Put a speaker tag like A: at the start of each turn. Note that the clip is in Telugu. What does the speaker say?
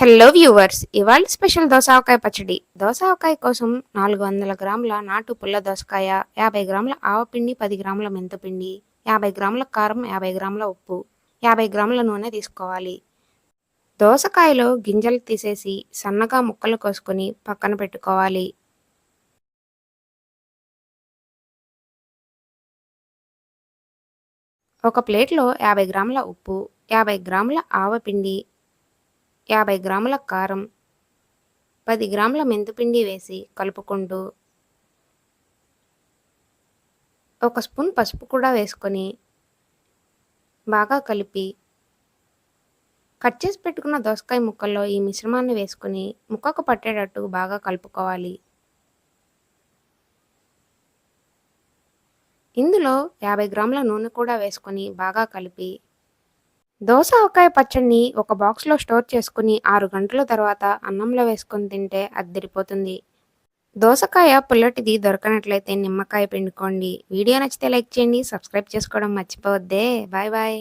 A: హలో వ్యూవర్స్ ఇవాళ స్పెషల్ దోసావకాయ పచ్చడి. దోసావకాయ కోసం నాలుగు వందల గ్రాముల నాటు పుల్ల దోసకాయ యాభై గ్రాముల ఆవపిండి పది గ్రాముల మెంతపిండి యాభై గ్రాముల కారం యాభై గ్రాముల ఉప్పు యాభై గ్రాముల నూనె తీసుకోవాలి. దోసకాయలో గింజలు తీసేసి సన్నగా ముక్కలు కోసుకొని పక్కన పెట్టుకోవాలి. ఒక ప్లేట్లో యాభై గ్రాముల ఉప్పు యాభై గ్రాముల ఆవపిండి యాభై గ్రాముల కారం పది గ్రాముల మెంతిపిండి వేసి కలుపుకుంటూ ఒక స్పూన్ పసుపు కూడా వేసుకొని బాగా కలిపి కట్ చేసి పెట్టుకున్న దోసకాయ ముక్కల్లో ఈ మిశ్రమాన్ని వేసుకొని ముక్కకు పట్టేటట్టు బాగా కలుపుకోవాలి. ఇందులో యాభై గ్రాముల నూనె కూడా వేసుకొని బాగా కలిపి దోస ఆవకాయ పచ్చడిని ఒక బాక్స్లో స్టోర్ చేసుకుని ఆరు గంటల తర్వాత అన్నంలో వేసుకొని తింటే అద్దరిపోతుంది దోసకాయ పుల్లటిది దొరకనట్లయితే నిమ్మకాయ పిండుకోండి. వీడియో నచ్చితే లైక్ చేయండి సబ్స్క్రైబ్ చేసుకోవడం మర్చిపోవద్దే. Bye bye.